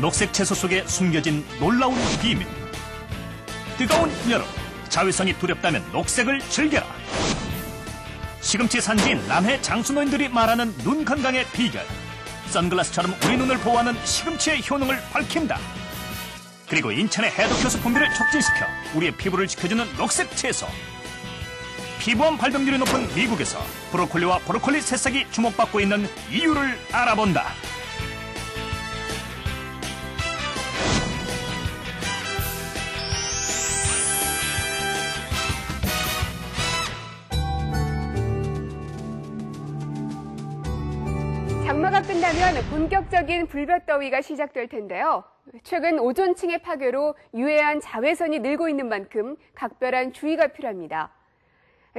녹색 채소 속에 숨겨진 놀라운 비밀. 뜨거운 여름, 자외선이 두렵다면 녹색을 즐겨라. 시금치 산지인 남해 장수노인들이 말하는 눈 건강의 비결. 선글라스처럼 우리 눈을 보호하는 시금치의 효능을 밝힌다. 그리고 인천의 해독효소 분비를 촉진시켜 우리의 피부를 지켜주는 녹색 채소. 피부암 발병률이 높은 미국에서 브로콜리와 브로콜리 새싹이 주목받고 있는 이유를 알아본다. 장마가 끝나면 본격적인 불볕더위가 시작될 텐데요. 최근 오존층의 파괴로 유해한 자외선이 늘고 있는 만큼 각별한 주의가 필요합니다.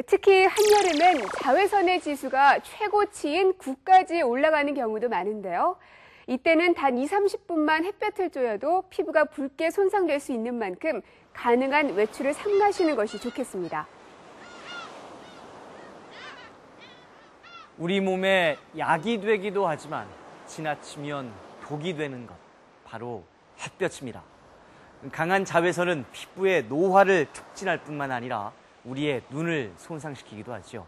특히 한여름엔 자외선의 지수가 최고치인 9까지 올라가는 경우도 많은데요. 이때는 단 2, 30분만 햇볕을 쬐어도 피부가 붉게 손상될 수 있는 만큼 가능한 외출을 삼가시는 것이 좋겠습니다. 우리 몸에 약이 되기도 하지만 지나치면 독이 되는 것 바로 햇볕입니다. 강한 자외선은 피부의 노화를 촉진할 뿐만 아니라 우리의 눈을 손상시키기도 하죠.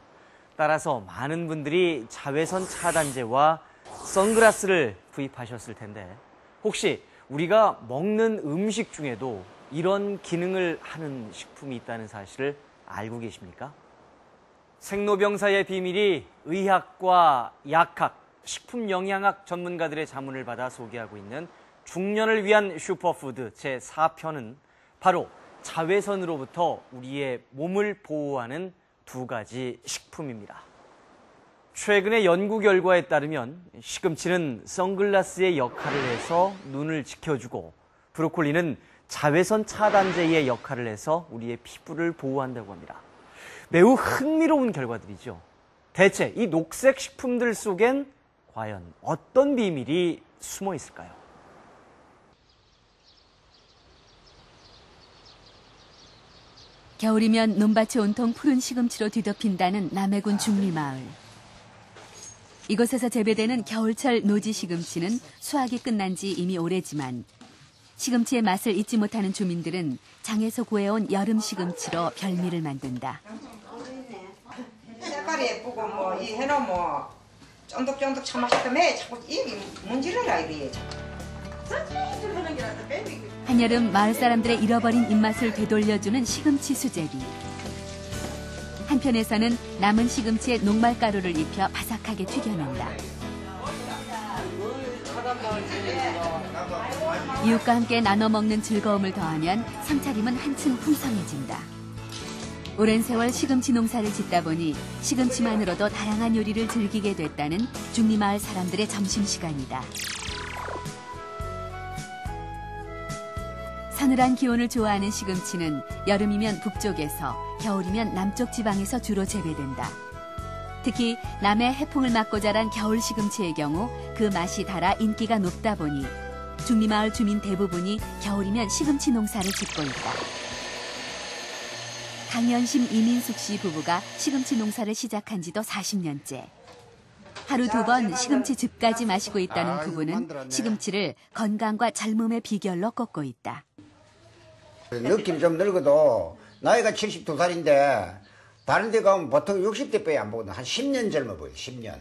따라서 많은 분들이 자외선 차단제와 선글라스를 구입하셨을 텐데 혹시 우리가 먹는 음식 중에도 이런 기능을 하는 식품이 있다는 사실을 알고 계십니까? 생로병사의 비밀이 의학과 약학, 식품영양학 전문가들의 자문을 받아 소개하고 있는 중년을 위한 슈퍼푸드 제4편은 바로 자외선으로부터 우리의 몸을 보호하는 두 가지 식품입니다. 최근의 연구 결과에 따르면 시금치는 선글라스의 역할을 해서 눈을 지켜주고 브로콜리는 자외선 차단제의 역할을 해서 우리의 피부를 보호한다고 합니다. 매우 흥미로운 결과들이죠. 대체 이 녹색 식품들 속엔 과연 어떤 비밀이 숨어 있을까요? 겨울이면 논밭이 온통 푸른 시금치로 뒤덮인다는 남해군 중리마을. 이곳에서 재배되는 겨울철 노지 시금치는 수확이 끝난 지 이미 오래지만 시금치의 맛을 잊지 못하는 주민들은 장에서 구해온 여름 시금치로 별미를 만든다. 색깔이 예쁘고 뭐 이 해놓 뭐 쫀득쫀득 참 맛있다며 자꾸 이게 문지르라 이게 한여름 마을 사람들의 잃어버린 입맛을 되돌려주는 시금치 수제비. 한편에서는 남은 시금치에 녹말가루를 입혀 바삭하게 튀겨낸다. 이웃과 함께 나눠 먹는 즐거움을 더하면 상차림은 한층 풍성해진다. 오랜 세월 시금치 농사를 짓다 보니 시금치만으로도 다양한 요리를 즐기게 됐다는 중리마을 사람들의 점심시간이다. 서늘한 기온을 좋아하는 시금치는 여름이면 북쪽에서 겨울이면 남쪽 지방에서 주로 재배된다. 특히 남해 해풍을 맞고 자란 겨울 시금치의 경우 그 맛이 달아 인기가 높다 보니 중리마을 주민 대부분이 겨울이면 시금치 농사를 짓고 있다. 강현심 이민숙 씨 부부가 시금치 농사를 시작한 지도 40년째. 하루 두 번 시금치 즙까지 마시고 있다는 부부는 시금치를 건강과 젊음의 비결로 꼽고 있다. 느낌 좀 늙어도 나이가 72살인데 다른 데 가면 보통 60대 빼안 보거든. 한 10년 젊어 보여, 10년.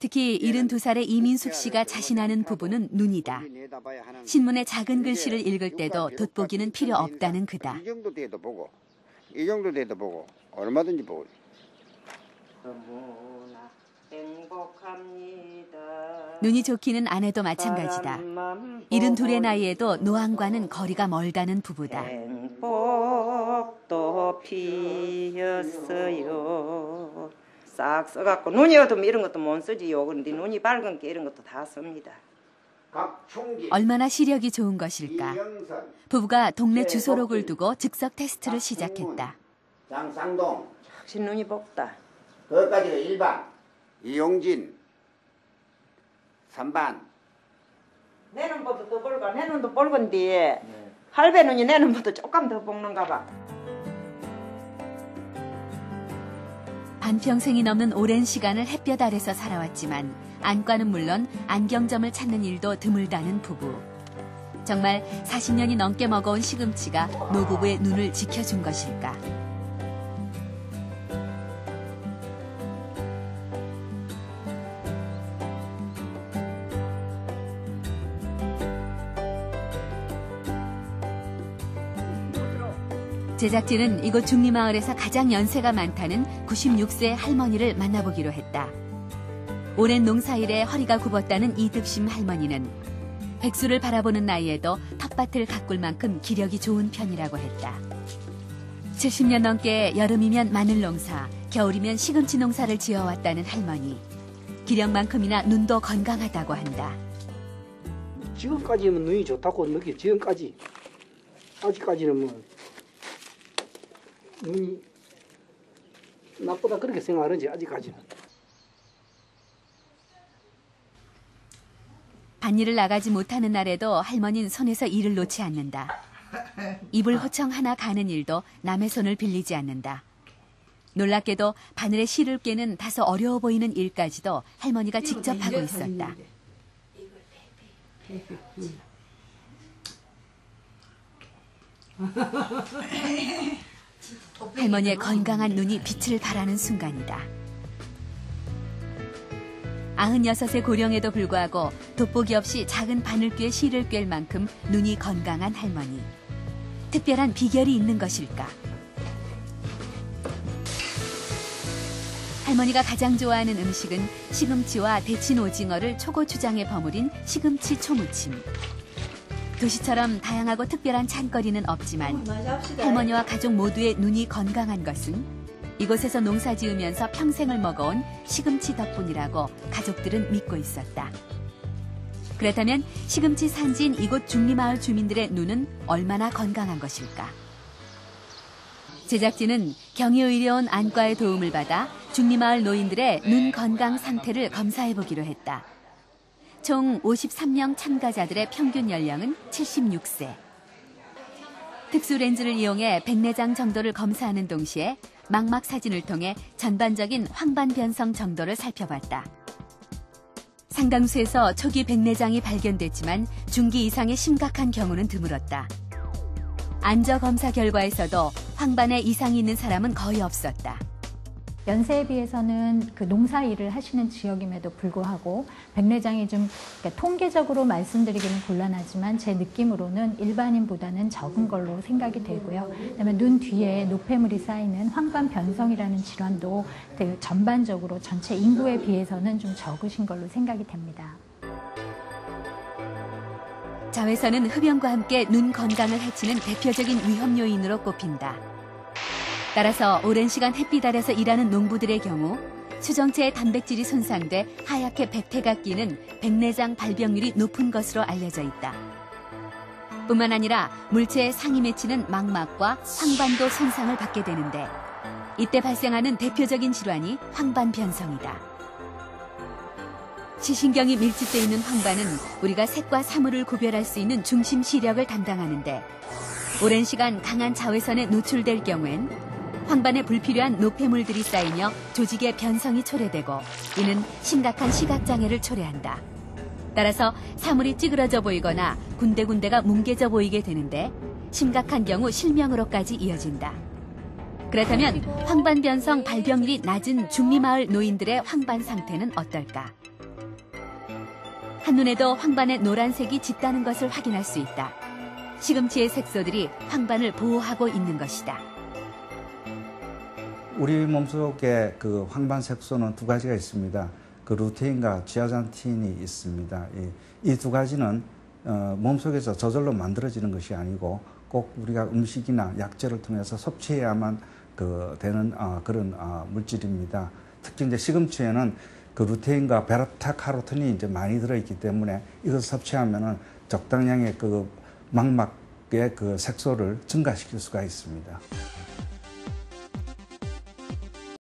특히 72살의 이민숙 씨가 자신하는 부부는 눈이다. 신문의 작은 글씨를 읽을 때도 돋보기는 필요 없다는 그다. 이 정도 돼도 보고, 이 정도 돼도 보고, 얼마든지 보고. 눈이 좋기는 아내도 마찬가지다. 72의 나이에도 노안과는 거리가 멀다는 부부다. 행복도 피었어요 싹 써갖고 눈이 어두면 이런 것도 못 쓰지요 그런데 눈이 밝은 게 이런 것도 다 씁니다 얼마나 시력이 좋은 것일까. 이영선, 부부가 동네 주소록을 두고 즉석 테스트를 시작했다. 장쌍동, 확실히 눈이 복다 그것까지가 1반. 이용진, 3반. 내 눈보다 더 벌고 내 눈도 벌건데 할배 눈이 내 눈보다 조금 더 먹는가 봐 반평생이 넘는 오랜 시간을 햇볕 아래서 살아왔지만 안과는 물론 안경점을 찾는 일도 드물다는 부부. 정말 40년이 넘게 먹어온 시금치가 노부부의 눈을 지켜준 것일까? 제작진은 이곳 중리마을에서 가장 연세가 많다는 96세 할머니를 만나보기로 했다. 오랜 농사일에 허리가 굽었다는 이득심 할머니는 백수를 바라보는 나이에도 텃밭을 가꿀 만큼 기력이 좋은 편이라고 했다. 70년 넘게 여름이면 마늘 농사, 겨울이면 시금치 농사를 지어왔다는 할머니. 기력만큼이나 눈도 건강하다고 한다. 지금까지는 눈이 좋다고 느끼 지금까지 아직까지는 뭐 눈이 나쁘다 그렇게 생각하는지 아직까지는 밭일을 나가지 못하는 날에도 할머니는 손에서 일을 놓지 않는다. 이불 호청 하나 가는 일도 남의 손을 빌리지 않는다. 놀랍게도 바늘에 실을 꿰는 다소 어려워 보이는 일까지도 할머니가 직접 하고 있었다. 할머니의 건강한 눈이 빛을 발하는 순간이다. 96의 고령에도 불구하고 돋보기 없이 작은 바늘귀에 실을 꿰 만큼 눈이 건강한 할머니. 특별한 비결이 있는 것일까? 할머니가 가장 좋아하는 음식은 시금치와 데친 오징어를 초고추장에 버무린 시금치 초무침. 도시처럼 다양하고 특별한 찬거리는 없지만 할머니와 가족 모두의 눈이 건강한 것은 이곳에서 농사 지으면서 평생을 먹어온 시금치 덕분이라고 가족들은 믿고 있었다. 그렇다면 시금치 산지인 이곳 중리마을 주민들의 눈은 얼마나 건강한 것일까? 제작진은 경희의료원 안과의 도움을 받아 중리마을 노인들의 눈 건강 상태를 검사해 보기로 했다. 총 53명 참가자들의 평균 연령은 76세. 특수 렌즈를 이용해 백내장 정도를 검사하는 동시에 망막 사진을 통해 전반적인 황반 변성 정도를 살펴봤다. 상당수에서 초기 백내장이 발견됐지만 중기 이상의 심각한 경우는 드물었다. 안저 검사 결과에서도 황반에 이상이 있는 사람은 거의 없었다. 연세에 비해서는 그 농사 일을 하시는 지역임에도 불구하고 백내장이 좀 그러니까 통계적으로 말씀드리기는 곤란하지만 제 느낌으로는 일반인보다는 적은 걸로 생각이 되고요. 그다음에 눈 뒤에 노폐물이 쌓이는 황반 변성이라는 질환도 전반적으로 전체 인구에 비해서는 좀 적으신 걸로 생각이 됩니다. 자외선은 흡연과 함께 눈 건강을 해치는 대표적인 위험 요인으로 꼽힌다. 따라서 오랜 시간 햇빛 아래서 일하는 농부들의 경우 수정체의 단백질이 손상돼 하얗게 백태가 끼는 백내장 발병률이 높은 것으로 알려져 있다. 뿐만 아니라 물체에 상이 맺히는 망막과 황반도 손상을 받게 되는데 이때 발생하는 대표적인 질환이 황반 변성이다. 시신경이 밀집되어 있는 황반은 우리가 색과 사물을 구별할 수 있는 중심 시력을 담당하는데 오랜 시간 강한 자외선에 노출될 경우엔 황반에 불필요한 노폐물들이 쌓이며 조직의 변성이 초래되고 이는 심각한 시각장애를 초래한다. 따라서 사물이 찌그러져 보이거나 군데군데가 뭉개져 보이게 되는데 심각한 경우 실명으로까지 이어진다. 그렇다면 황반 변성 발병률이 낮은 중리마을 노인들의 황반 상태는 어떨까? 한눈에도 황반의 노란색이 짙다는 것을 확인할 수 있다. 시금치의 색소들이 황반을 보호하고 있는 것이다. 우리 몸속에 그 황반 색소는 두 가지가 있습니다. 그 루테인과 지아잔틴이 있습니다. 이 두 가지는 어, 몸속에서 저절로 만들어지는 것이 아니고 꼭 우리가 음식이나 약재를 통해서 섭취해야만 그 되는 어, 그런 어, 물질입니다. 특히 이제 시금치에는 그 루테인과 베타카로틴이 이제 많이 들어있기 때문에 이것을 섭취하면은 적당량의 그 망막의 그 색소를 증가시킬 수가 있습니다.